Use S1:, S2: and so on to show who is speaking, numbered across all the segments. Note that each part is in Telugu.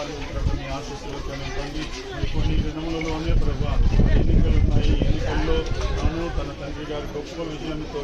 S1: ప్రియ కుమారుడు ఆశీస్సులతో నింపండి కొన్ని దినములలోనే ప్రభు ఎన్నికలు ఉన్నాయి. ఎన్నికల్లో తాను తన తండ్రి గారి గొప్ప విజయంతో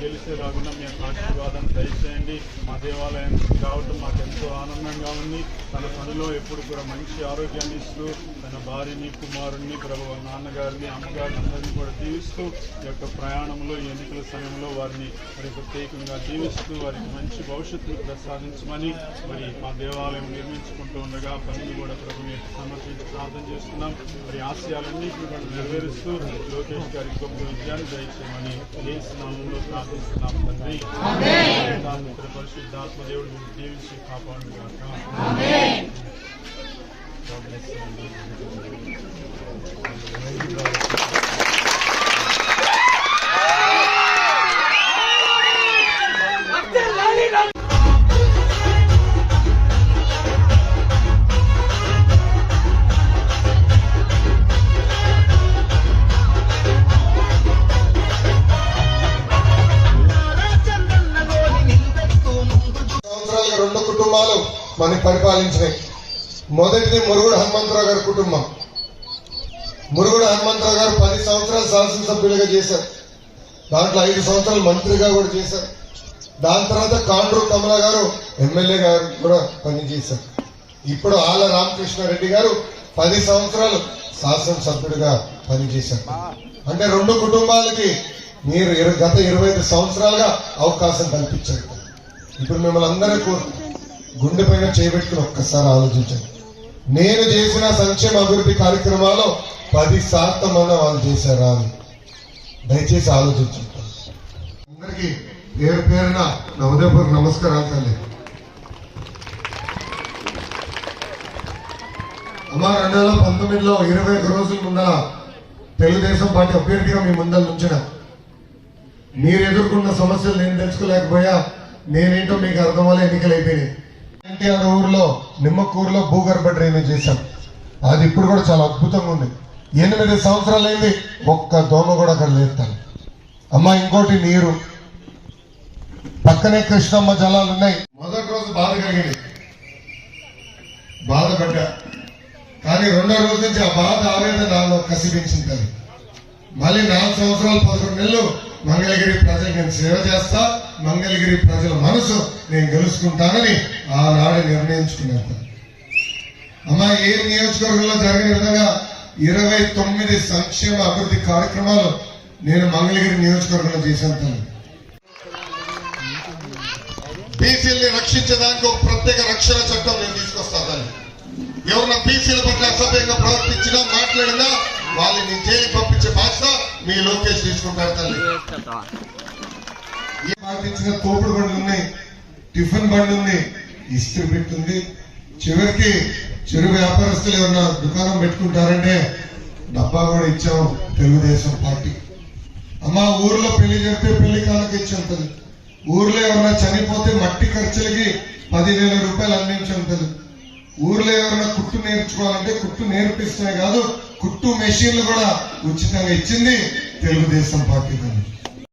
S1: గెలిచేలాగున్న మీ యొక్క ఆశీర్వాదం దయచేయండి. మా దేవాలయం రావటం మాకు ఎంతో ఆనందంగా ఉంది. తన పనిలో ఎప్పుడు కూడా మంచి ఆరోగ్యాన్ని ఇస్తూ తన భార్యని కుమారుణ్ణి ప్రభు నాన్నగారిని అమ్మగారిని అందరినీ కూడా దీవిస్తూ ఈ యొక్క ప్రయాణంలో ఎన్నికల సమయంలో వారిని మరి ప్రత్యేకంగా దీవిస్తూ వారికి మంచి భవిష్యత్తును ప్రసాదించమని మరి మా దేవాలయం నిర్మించుకుంటూ ఉండగా పనిని కూడా ప్రభుని సమర్పించి ప్రార్థన చేస్తున్నాం మరి ఆశయాలన్నింటినీ కూడా నెరవేరుస్తూ లోకేష్ గారికి గొప్ప విజయాన్ని దయచేయమని ఏ స్నామంలో ప్రార్థిస్తున్నాం తండ్రి పిత పరిశుద్ధాత్మ దేవుడు మీరు దీవించి కాపాడు
S2: సంవత్సరాలుగా మనకి పరిపాలించినాయి మొదటిది మురుగుడు హనుమంతరావు గారి కుటుంబం. మురుగుడు హనుమంతరావు గారు పది సంవత్సరాలు శాసనసభ్యులుగా చేశారు. దాంట్లో ఐదు సంవత్సరాలు మంత్రిగా కూడా చేశారు. దాని తర్వాత కాండ్రు కమల గారు ఎమ్మెల్యే గారు కూడా పనిచేశారు. ఇప్పుడు ఆల రామకృష్ణారెడ్డి గారు పది సంవత్సరాలు శాసనసభ్యుడిగా పనిచేశారు. అంటే రెండు కుటుంబాలకి మీరు గత ఇరవై ఐదు సంవత్సరాలుగా అవకాశం కల్పించారు. ఇప్పుడు మిమ్మల్ని అందరూ కోరు గుండె పైన చేయబెట్టుకుని ఒక్కసారి ఆలోచించండి. నేను చేసిన సంక్షేమ అభివృద్ధి కార్యక్రమాలు పది శాతం అన్న వాళ్ళు చేశారా అని. దయచేసి ఆలోచించండి. అందరికీ పేరు పేరున నా ఉదయపూర్ నమస్కారాలు తల్లి. అమ్మా రెండు వేల పంతొమ్మిదిలో ఇరవై ఒక రోజుల ముందర తెలుగుదేశం పార్టీ అభ్యర్థిగా మీ ముందర నుంచిన మీరు ఎదుర్కొన్న సమస్యలు నేను తెలుసుకోలేకపోయా నేనేంటో మీకు అర్థం వల్ల ఎన్నికలు అయిపోయినాయి. ఎన్టీఆర్ ఊర్లో నిమ్మకూరులో భూగర్భ డ్రైనేజ్ చేశాం అది ఇప్పుడు కూడా చాలా అద్భుతంగా ఉంది. ఎనిమిది సంవత్సరాలు అయింది ఒక్క దోమ కూడా అక్కడ లేస్తాను. అమ్మ ఇంకోటి నీరు. పక్కనే కృష్ణమ్మ జలాలు ఉన్నాయి. మొదటి రోజు బాధ కలిగింది. బాధపడ్డా. కానీ రెండో రోజు నుంచి ఆ బాధ ఆవేదన నాలో కసిపించింది మళ్ళీ నాలుగు సంవత్సరాలు పదకొండు నెలలు మంగళగిరి ప్రజలకు నేను సేవ చేస్తా. మంగళగిరి ప్రజల మనసు నేను గెలుచుకుంటానని ఆనాడు నిర్ణయించుకున్నాను. అమ్మా ఏ నియోజకవర్గంలో జరిగిన విధంగా ఇరవై తొమ్మిది సంక్షేమ అభివృద్ధి కార్యక్రమాలు నేను మంగళగిరి నియోజకవర్గంలో చేశాను తను బీసీల్ని రక్షించడానికి ఒక ప్రత్యేక రక్షణ చట్టం నేను తీసుకొస్తాను తల్లి. ఎవరన్నా బీసీల పట్ల అసభ్యంగా ప్రవర్తించినా మాట్లాడినా వాళ్ళని జైలు పంపించే బాధ్యత మీ లోకేష్ తీసుకుంటారు తల్లి. ఈ పాటించిన తోపుడు బండ్లు ఉన్నాయి టిఫిన్ బండి ఉంది ఇస్త్రీ పెట్టుంది. చివరికి చిరు వ్యాపారస్తులు ఏమన్నా దుకాణం పెట్టుకుంటారంటే డబ్బా కూడా ఇచ్చాం తెలుగుదేశం పార్టీ. అమ్మ ఊర్లో పెళ్ళి జరిపితే పెళ్ళి కాళ్ళకి ఇచ్చి ఉంటుంది. ఊర్లో ఏమన్నా చనిపోతే మట్టి ఖర్చులకి పదివేల రూపాయలు అందించి ఉంటుంది. ఊర్లో ఎవరైనా కుట్టు నేర్చుకోవాలంటే కుట్టు నేర్పిస్తున్నాయి కాదు కుట్టు మెషిన్లు కూడా ఉచితంగా ఇచ్చింది తెలుగుదేశం పార్టీ కానీ